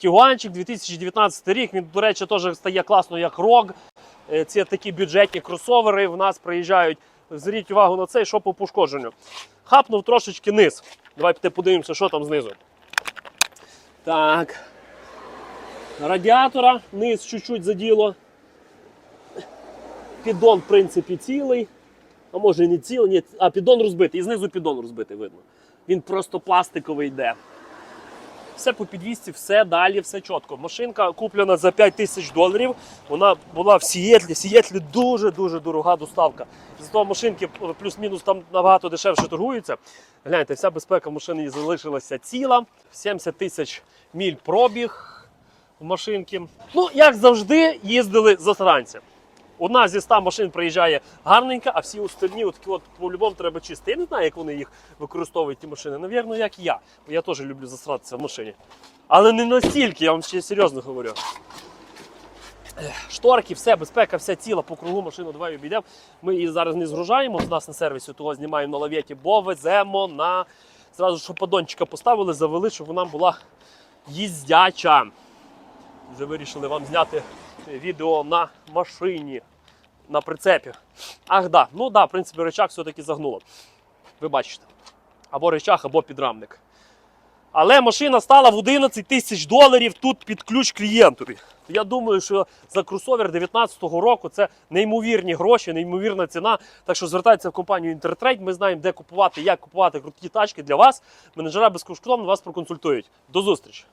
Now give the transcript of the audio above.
Тігуанчик 2019 рік. Він, до речі, теж стає класно як рок. Е, Це такі бюджетні кросовери. В нас приїжджають. Зверніть увагу на це, що по пошкодженню. Хапнув трошечки низ. Давайте подивимося, що там знизу. Так. Радіатора низ чуть-чуть заділо. Піддон, в принципі, цілий. А може і не цілий, ні. А піддон розбитий. І знизу піддон розбитий видно. Він просто пластиковий йде. Все по підвісці, все далі, все чітко. Машинка куплена за 5 тисяч доларів. Вона була в Сієтлі. Сієтлі дуже-дуже дорога доставка. З того машинки плюс-мінус там набагато дешевше торгуються. Гляньте, вся безпека машини залишилася ціла. 70 тисяч міль пробіг в машинки. Ну, як завжди, їздили засранці. Одна зі 100 машин приїжджає гарненька, а всі остальні от, от по-любому треба чистити. Я не знаю, як вони їх використовують, ті машини. Навірно, як я. Бо я теж люблю засратися в машині. Але не настільки, я вам ще серйозно говорю. Шторки, все, безпека, вся ціла по кругу машину давай обійдемо. Ми її зараз не згружаємо з нас на сервісі, того знімаємо на лавєті, бо веземо на. Зразу що подончика поставили, завели, щоб вона була їздяча. Вже вирішили вам зняти відео на машині, на прицепі. Ах, да. Ну да, в принципі, речах все-таки загнуло. Ви бачите. Або речах, або підрамник. Але машина стала в 11 тисяч доларів тут під ключ клієнтові. Я думаю, що за кросовер 2019 року це неймовірні гроші, неймовірна ціна. Так що звертайтеся в компанію Інтертрейд. Ми знаємо, де купувати, як купувати круті тачки для вас. Менеджера безкоштовно вас проконсультують. До зустрічі!